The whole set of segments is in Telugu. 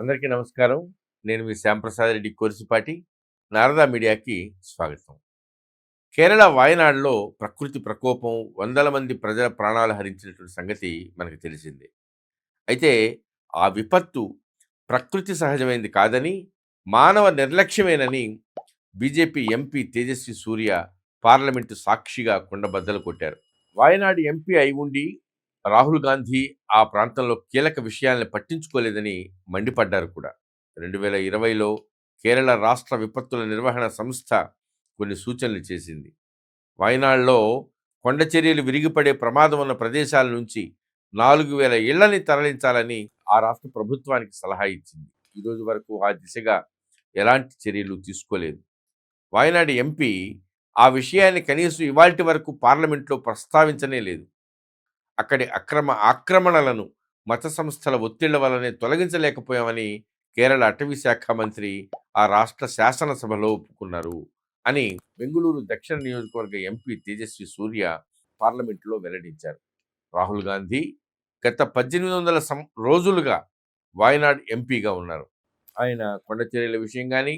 అందరికీ నమస్కారం. నేను మీ శ్యాంప్రసాద్ రెడ్డి కోరిసిపాటి. నారదా మీడియాకి స్వాగతం. కేరళ వాయనాడులో ప్రకృతి ప్రకోపం వందల మంది ప్రజల ప్రాణాలు హరించినటువంటి సంగతి మనకు తెలిసిందే. అయితే ఆ విపత్తు ప్రకృతి సహజమైనది కాదని మానవ నిర్లక్ష్యమేనని BJP MP Tejasvi Surya parliament సాక్షిగా కుండబద్దలు కొట్టారు. వాయనాడు ఎంపీ అయి ఉండి రాహుల్ గాంధీ ఆ ప్రాంతంలో కీలక విషయాలను పట్టించుకోలేదని మండిపడ్డారు కూడా. రెండు వేల ఇరవైలో కేరళ రాష్ట్ర విపత్తుల నిర్వహణ సంస్థ కొన్ని సూచనలు చేసింది. వయనాడులో కొండ చర్యలు విరిగిపడే ప్రమాదం ఉన్న ప్రదేశాల నుంచి నాలుగు వేల ఇళ్ళని తరలించాలని ఆ రాష్ట్ర ప్రభుత్వానికి సలహా ఇచ్చింది. ఈరోజు వరకు ఆ దిశగా ఎలాంటి చర్యలు తీసుకోలేదు. వాయనాడు ఎంపీ ఆ విషయాన్ని కనీసం ఇవాల్టి వరకు పార్లమెంట్లో ప్రస్తావించనే లేదు. అక్కడి అక్రమ ఆక్రమణలను మత సంస్థల ఒత్తిళ్ళ వల్లనే తొలగించలేకపోయామని కేరళ అటవీ శాఖ మంత్రి ఆ రాష్ట్ర శాసనసభలో ఒప్పుకున్నారు అని బెంగళూరు దక్షిణ నియోజకవర్గ ఎంపీ తేజస్వి సూర్య పార్లమెంటులో వెల్లడించారు. రాహుల్ గాంధీ గత పద్దెనిమిది వందల సం రోజులుగా వాయనాడ్ ఎంపీగా ఉన్నారు. ఆయన కొండ చర్యల విషయం కానీ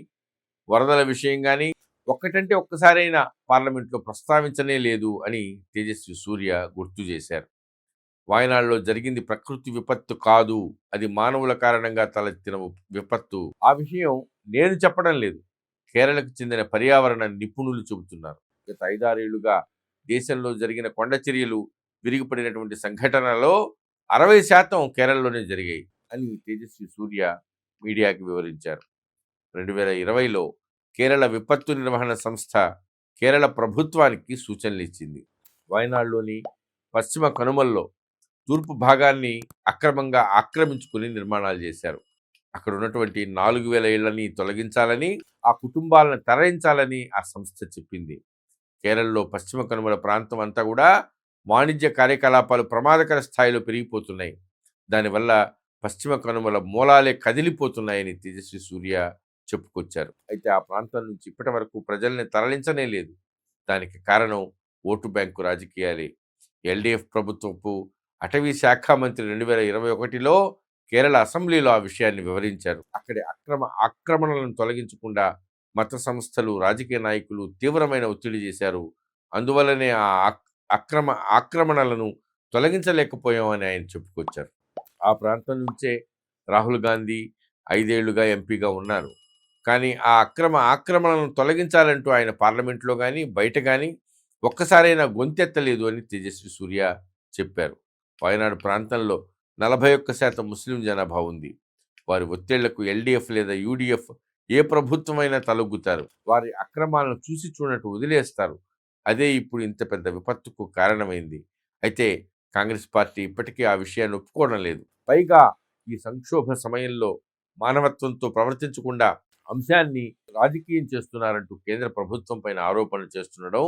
వరదల విషయం కానీ ఒక్కటంటే ఒక్కసారైనా పార్లమెంట్లో ప్రస్తావించనే లేదు అని తేజస్వి సూర్య గుర్తు చేశారు. వాయనాడులో జరిగింది ప్రకృతి విపత్తు కాదు అది మానవుల కారణంగా తలెత్తిన విపత్తు. ఆ విషయం నేను చెప్పడం లేదు. కేరళకు చెందిన పర్యావరణ నిపుణులు చెబుతున్నారు. గత ఐదారేళ్ళుగా దేశంలో జరిగిన కొండ చర్యలు విరిగిపడినటువంటి సంఘటనలో అరవై శాతం కేరళలోనే జరిగాయి అని తేజస్వి సూర్య మీడియాకి వివరించారు. రెండు వేల ఇరవైలో కేరళ విపత్తు నిర్వహణ సంస్థ కేరళ ప్రభుత్వానికి సూచనలు ఇచ్చింది. వయనాడులోని పశ్చిమ కనుమల్లో తూర్పు భాగాన్ని అక్రమంగా ఆక్రమించుకుని నిర్మాణాలు చేశారు. అక్కడ ఉన్నటువంటి నాలుగు వేల ఇళ్ళని తొలగించాలని ఆ కుటుంబాలను తరలించాలని ఆ సంస్థ చెప్పింది. కేరళలో పశ్చిమ కనుమల ప్రాంతం అంతా కూడా వాణిజ్య కార్యకలాపాలు ప్రమాదకర స్థాయిలో పెరిగిపోతున్నాయి. దానివల్ల పశ్చిమ కనుమల మూలాలే కదిలిపోతున్నాయని తేజస్వి సూర్య చెప్పుకొచ్చారు. అయితే ఆ ప్రాంతం నుంచి ఇప్పటి వరకు ప్రజల్ని తరలించనే లేదు. దానికి కారణం ఓటు బ్యాంకు రాజకీయాలే. ఎల్డీఎఫ్ ప్రభుత్వపు అటవీ శాఖ మంత్రి రెండు వేల ఇరవై ఒకటిలో కేరళ అసెంబ్లీలో ఆ విషయాన్ని వివరించారు. అక్కడి అక్రమ ఆక్రమణలను తొలగించకుండా మత సంస్థలు రాజకీయ నాయకులు తీవ్రమైన ఒత్తిడి చేశారు. అందువల్లనే ఆ ఆక్- అక్రమ ఆక్రమణలను తొలగించలేకపోయామని ఆయన చెప్పుకొచ్చారు. ఆ ప్రాంతం నుంచే రాహుల్ గాంధీ ఐదేళ్ళుగా ఎంపీగా ఉన్నారు కానీ ఆ అక్రమ ఆక్రమణలను తొలగించాలంటూ ఆయన పార్లమెంట్లో కానీ బయట కానీ ఒక్కసారైనా గొంతెత్తలేదు అని తేజస్వి సూర్య చెప్పారు. వాయనాడు ప్రాంతంలో నలభై ఒక్క శాతం ముస్లిం జనాభా ఉంది. వారి ఒత్తిళ్ళకు ఎల్డీఎఫ్ లేదా యూడీఎఫ్ ఏ ప్రభుత్వమైనా తలొగ్గుతారు. వారి అక్రమాలను చూసి చూడట్టు వదిలేస్తారు. అదే ఇప్పుడు ఇంత పెద్ద విపత్తుకు కారణమైంది. అయితే కాంగ్రెస్ పార్టీ ఇప్పటికీ ఆ విషయాన్ని ఒప్పుకోవడం లేదు. పైగా ఈ సంక్షోభ సమయంలో మానవత్వంతో ప్రవర్తించకుండా అంశాన్ని రాజకీయం చేస్తున్నారంటూ కేంద్ర ప్రభుత్వం పైన ఆరోపణలు చేస్తుండడం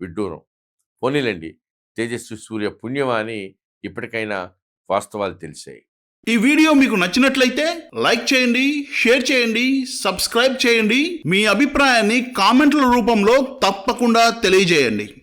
విడ్డూరం. పోనీలండి. తేజస్వి సూర్య పుణ్యమా అని ఇప్పటికైనా వాస్తవాలు తెలిసాయి. ఈ వీడియో మీకు నచ్చినట్లయితే లైక్ చేయండి షేర్ చేయండి సబ్స్క్రైబ్ చేయండి. మీ అభిప్రాయాన్ని కామెంట్ల రూపంలో తప్పకుండా తెలియజేయండి.